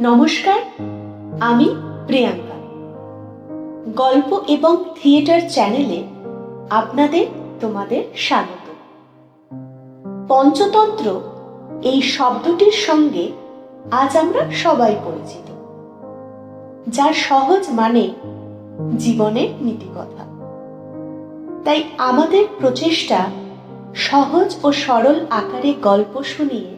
নমস্কার, আমি প্রিয়াঙ্কা। গল্প এবং থিয়েটার চ্যানেলে আপনাদের, তোমাদের স্বাগত। পঞ্চতন্ত্র এই শব্দটির সঙ্গে আজ আমরা সবাই পরিচিত, যার সহজ মানে জীবনের নীতিকথা। তাই আমাদের প্রচেষ্টা সহজ ও সরল আকারে গল্প শুনিয়ে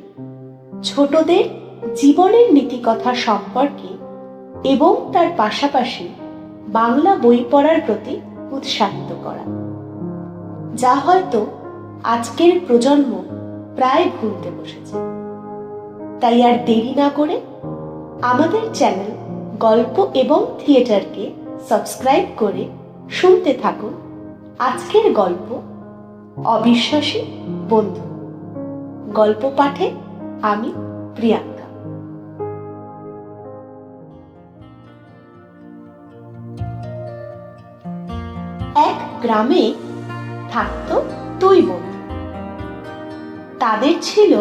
ছোটদের জীবনের নীতিকথা সম্পর্কে এবং তার পাশাপাশি বাংলা বই পড়ার প্রতি উৎসাহিত করা। যা হয়তো আজকের প্রজন্ম প্রায় ভুলতে বসেছে। তাই আর দেরি না করে আমাদের চ্যানেল গল্প এবং থিয়েটারকে সাবস্ক্রাইব করে শুনতে থাকুন আজকের গল্প অবিশ্বাসী বন্ধু। গল্প পাঠে আমি প্রিয়াঙ্কা। এক গ্রামে থাকতো দুই বন্ধু তাদের ছিল,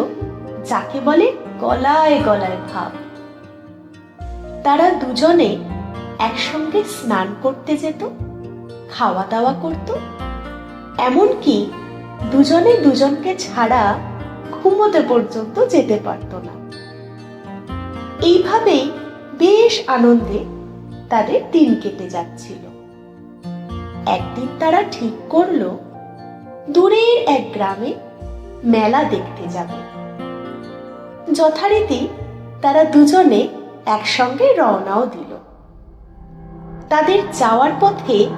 যাকে বলে গলায় গলায় ভাব। তারা দুজনে একসঙ্গে স্নান করতে যেত খাওয়া দাওয়া করত, এমনকি দুজনে দুজনকে ছাড়া ঘুমোতে পর্যন্ত যেতে পারত না। এইভাবেই বেশ আনন্দে তাদের দিন কেটে যাচ্ছিল। একদিন তারা ঠিক করল, দূরের এক গ্রামে মেলা দেখতে যাবে। যথারীতি তারা দুজনে একসঙ্গে রওনাও দিল। তাদের যাওয়ার পথে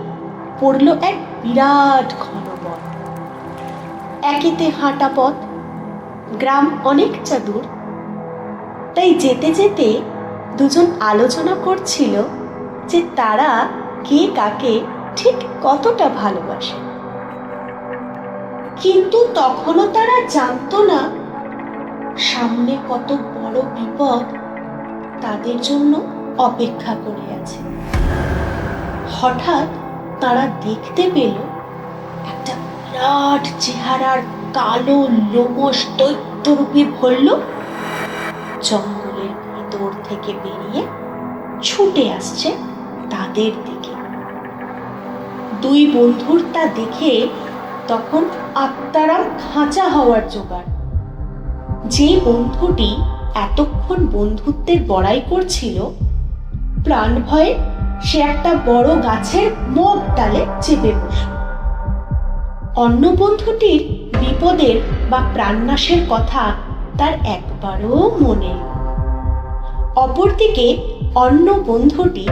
পড়ল এক বিরাট ঘন বন। একেতে হাঁটা পথ, গ্রাম অনেকটা দূর। তাই যেতে যেতে দুজন আলোচনা করছিল যে তারা কে কাকে ঠিক কতটা ভালোবাসে। কিন্তু তখনও তারা জানতো না সামনে কত বড় বিপদ তাদের জন্য অপেক্ষা করে আছে। হঠাৎ তারা দেখতে পেল একটা বিরাট চেহারার কালো লোমস দৈত্যরূপী ভরল জঙ্গলের ভিতর থেকে বেরিয়ে ছুটে আসছে তাদের দিকে। দুই বন্ধুর তা দেখে তখন আত্মারা খাঁচা হওয়ার জোগাড়। যে বন্ধুটি এতক্ষণ বন্ধুত্বের বড়াই করছিল, প্রাণ ভয়ে সে একটা বড় গাছের মগ ডালে চেপে বসল। অন্য বন্ধুটির বিপদের বা প্রাণনাশের কথা তার একবারও মনে অপরদিকে অন্য বন্ধুটি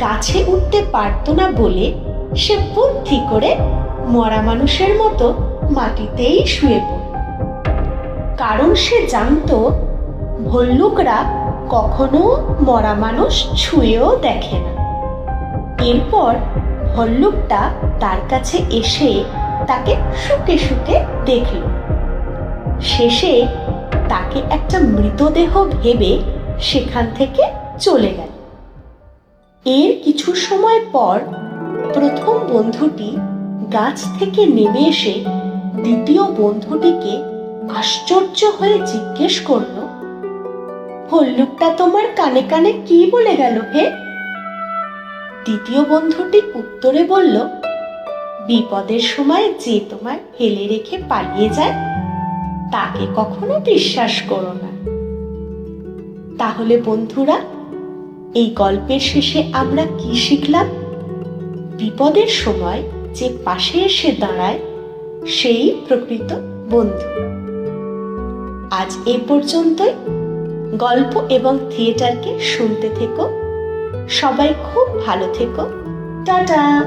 গাছে উঠতে পারত না বলে সে বুদ্ধি করে মরা মানুষের মতো মাটিতেই শুয়ে পড়ল কারণ সে জানতো, ভল্লুকরা কখনো মরা মানুষ ছুঁয়েও দেখে না। এরপর ভল্লুকটা তার কাছে এসে তাকে শুকে শুকে দেখল। শেষে তাকে একটা মৃতদেহ ভেবে সেখান থেকে চলে গেল। এর কিছু সময় পর প্রথম বন্ধুটি গাছ থেকে নেমে এসে দ্বিতীয় বন্ধুটিকে আশ্চর্য হয়ে জিজ্ঞেস করল ভল্লুকটা তোমার কানে কানে কি বলে গেল হে? দ্বিতীয় বন্ধুটি উত্তরে বলল, বিপদের সময় যে তোমার ফেলে রেখে পালিয়ে যায়, তাকে কখনো বিশ্বাস করো না। তাহলে বন্ধুরা, এই গল্পের শেষে আমরা কি শিখলাম? বিপদের সময় যে পাশে এসে দাঁড়ায়, সেই প্রকৃত বন্ধু। আজ এ পর্যন্তই। গল্প এবং থিয়েটারকে শুনতে থেকো। সবাই খুব ভালো থেকো। টাটা!